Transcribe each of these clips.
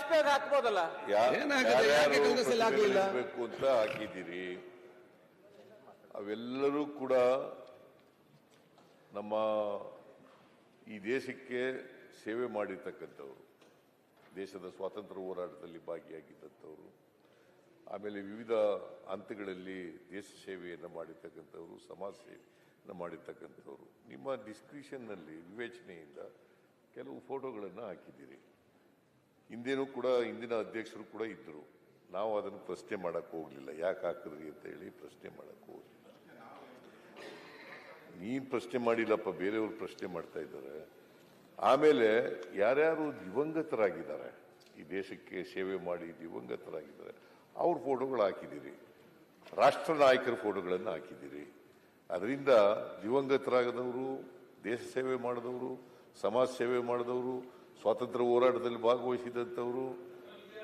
ವಾಜಪೇಯಿ ಹಾಕ್ಬೋದಲ್ಲ ಏನಾಗಿದೆ? ಯಾಕೆ ಆಗ್ಲಿಲ್ಲ? ಅಂತ ಹಾಕಿದ್ದೀರಿ ಅವೆಲ್ಲರೂ ಕೂಡ ನಮ್ಮ ಈ ದೇಶಕ್ಕೆ ಸೇವೆ ಮಾಡಿರ್ತಕ್ಕಂಥವ್ರು ದೇಶದ ಸ್ವಾತಂತ್ರ್ಯ ಹೋರಾಟದಲ್ಲಿ ಭಾಗಿಯಾಗಿದ್ದಂಥವ್ರು ಆಮೇಲೆ ವಿವಿಧ ಹಂತಗಳಲ್ಲಿ ದೇಶ ಸೇವೆಯನ್ನು ಮಾಡಿರ್ತಕ್ಕಂಥವ್ರು ಸಮಾಜ ಸೇವೆಯನ್ನು ಮಾಡಿರ್ತಕ್ಕಂಥವ್ರು ನಿಮ್ಮ ಡಿಸ್ಕ್ರಿಷನ್ನಲ್ಲಿ ವಿವೇಚನೆಯಿಂದ ಕೆಲವು ಫೋಟೋಗಳನ್ನು ಹಾಕಿದ್ದೀರಿ ಹಿಂದೇನೂ ಕೂಡ ಹಿಂದಿನ ಅಧ್ಯಕ್ಷರು ಕೂಡ ಇದ್ದರು ನಾವು ಅದನ್ನು ಪ್ರಶ್ನೆ ಮಾಡೋಕ್ಕೆ ಹೋಗಲಿಲ್ಲ. ಯಾಕೆ ಹಾಕಿದ್ರಿ ಅಂತ ಹೇಳಿ ಪ್ರಶ್ನೆ ಮಾಡೋಕ್ಕೆ ಹೋಗಲಿಲ್ಲ. ನೀನು ಪ್ರಶ್ನೆ ಮಾಡಿಲ್ಲಪ್ಪ, ಬೇರೆಯವ್ರು ಪ್ರಶ್ನೆ ಮಾಡ್ತಾ ಇದ್ದಾರೆ. ಆಮೇಲೆ ಯಾರ್ಯಾರು ದಿವಂಗತರಾಗಿದ್ದಾರೆ, ಈ ದೇಶಕ್ಕೆ ಸೇವೆ ಮಾಡಿ ದಿವಂಗತರಾಗಿದ್ದಾರೆ, ಅವ್ರ ಫೋಟೋಗಳು ಹಾಕಿದ್ದೀರಿ. ರಾಷ್ಟ್ರ ನಾಯಕರ ಫೋಟೋಗಳನ್ನು ಹಾಕಿದ್ದೀರಿ. ಅದರಿಂದ ದಿವಂಗತರಾಗದವರು, ದೇಶ ಸೇವೆ ಮಾಡಿದವರು, ಸಮಾಜ ಸೇವೆ ಮಾಡಿದವರು ಸ್ವಾತಂತ್ರ್ಯ ಹೋರಾಟದಲ್ಲಿ ಭಾಗವಹಿಸಿದಂಥವರು,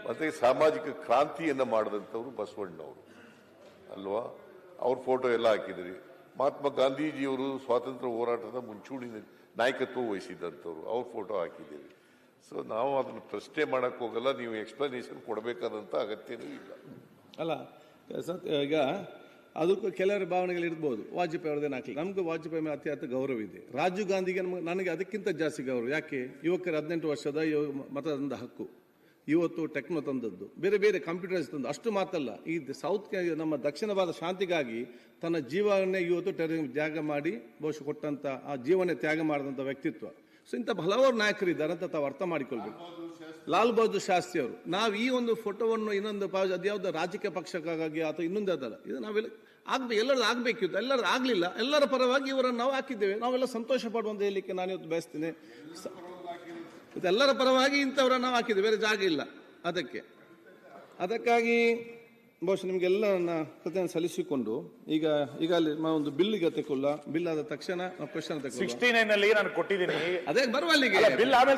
ಮತ್ತೆ ಸಾಮಾಜಿಕ ಕ್ರಾಂತಿಯನ್ನು ಮಾಡಿದಂಥವ್ರು ಬಸವಣ್ಣವರು. ಅಲ್ವಾ? ಅವ್ರ ಫೋಟೋ ಎಲ್ಲ ಹಾಕಿದ್ರಿ. ಮಹಾತ್ಮ ಗಾಂಧೀಜಿಯವರು ಸ್ವಾತಂತ್ರ್ಯ ಹೋರಾಟದ ಮುಂಚೂಣಿ ನಾಯಕತ್ವ ವಹಿಸಿದಂಥವ್ರು. ಅವ್ರ ಫೋಟೋ ಹಾಕಿದ್ದೀರಿ. ಸೊ ನಾವು ಅದನ್ನು ಪ್ರಶ್ನೆ ಮಾಡಕ್ ಹೋಗಲ್ಲ, ನೀವು ಎಕ್ಸ್ಪ್ಲನೇಷನ್ ಕೊಡಬೇಕಾದಂಥ ಅಗತ್ಯನೂ ಇಲ್ಲ. ಅಲ್ಲ ಈಗ ಅದಕ್ಕೂ ಕೆಲವರ ಭಾವನೆಗಳು ಇರ್ಬೋದು. ವಾಜಪೇಯಿ ಅವ್ರದ್ದೇನು ಹಾಕಲಿ ನಮ್ಗೆ ವಾಜಪೇಯಿ ಮೇಲೆ ಅತ್ಯಂತ ಗೌರವ ಇದೆ. ರಾಜೀವ್ ಗಾಂಧಿಗೆ ನನಗೆ ಅದಕ್ಕಿಂತ ಜಾಸ್ತಿ ಗೌರವ. ಯಾಕೆ? ಯುವಕರ ಹದಿನೆಂಟು ವರ್ಷದ ಮತದಾನದ ಹಕ್ಕು. ಇವತ್ತು ಟೆಕ್ನೋ ತಂದದ್ದು. ಬೇರೆ ಬೇರೆ ಕಂಪ್ಯೂಟರ್ಸ್ ತಂದು. ಅಷ್ಟು ಮಾತಲ್ಲ. ಈ ಸೌತ್ ನಮ್ಮ ದಕ್ಷಿಣ ಭಾರತ ಶಾಂತಿಗಾಗಿ ತನ್ನ ಜೀವವನ್ನೇ ಇವತ್ತು ತ್ಯಾಗ ಮಾಡಿ, ಬಹುಶಃ ಕೊಟ್ಟಂತ ಆ ಜೀವನ ತ್ಯಾಗ ಮಾಡಿದಂಥ ವ್ಯಕ್ತಿತ್ವ. ಸೊ ಇಂಥ ಹಲವಾರು ನಾಯಕರು ಇದ್ದಾರೆ ಅಂತ ತಾವು ಅರ್ಥ ಮಾಡಿಕೊಳ್ಬೇಕು. ಲಾಲ್ ಬಹದ್ದೂರ್ ಶಾಸ್ತ್ರಿ ಅವರು, ನಾವು ಈ ಒಂದು ಫೋಟೋವನ್ನು ಇನ್ನೊಂದು ಅದ್ಯಾವುದೋ ರಾಜಕೀಯ ಪಕ್ಷಕ್ಕಾಗಿ ಅಥವಾ ಇನ್ನೊಂದು ಅದಲ್ಲ ಇದು ನಾವೆಲ್ಲ ಆಗ್ಬೇಕು ಎಲ್ಲರದ್ದು ಆಗಬೇಕಿತ್ತು ಎಲ್ಲರೂ ಆಗಲಿಲ್ಲ, ಎಲ್ಲರ ಪರವಾಗಿ ಇವರನ್ನು ನಾವು ಹಾಕಿದ್ದೇವೆ, ನಾವೆಲ್ಲ ಸಂತೋಷ ಪಡುವಂತ ಹೇಳಲಿಕ್ಕೆ ನಾನು ಇವತ್ತು ಬಯಸ್ತೇನೆ. ಎಲ್ಲರ ಪರವಾಗಿ ಇಂಥವರನ್ನು ನಾವು ಹಾಕಿದ್ದೇವೆ, ಬೇರೆ ಜಾಗ ಇಲ್ಲ, ಅದಕ್ಕೆ. ಅದಕ್ಕಾಗಿ ಬಹುಶಃ ನಿಮಗೆಲ್ಲ ನನ್ನ ಕೃತಿಯ ಸಲ್ಲಿಸಿಕೊಂಡು ಈಗ ಈಗ ಅಲ್ಲಿ ಒಂದು ಬಿಲ್ಗೆ ತೆಗೊಳ್ಳ ಬಿಲ್ ಆದ ತಕ್ಷಣ ಕ್ವಶನ್ ಸಿಕ್ಸ್ಟಿ ನೈನ್ ಅಲ್ಲಿ ನಾನು ಕೊಟ್ಟಿದ್ದೀನಿ. ಅದೇ ಬರುವ ಅಲ್ಲಿಗೆ. ಬಿಲ್ ಆಮೇಲೆ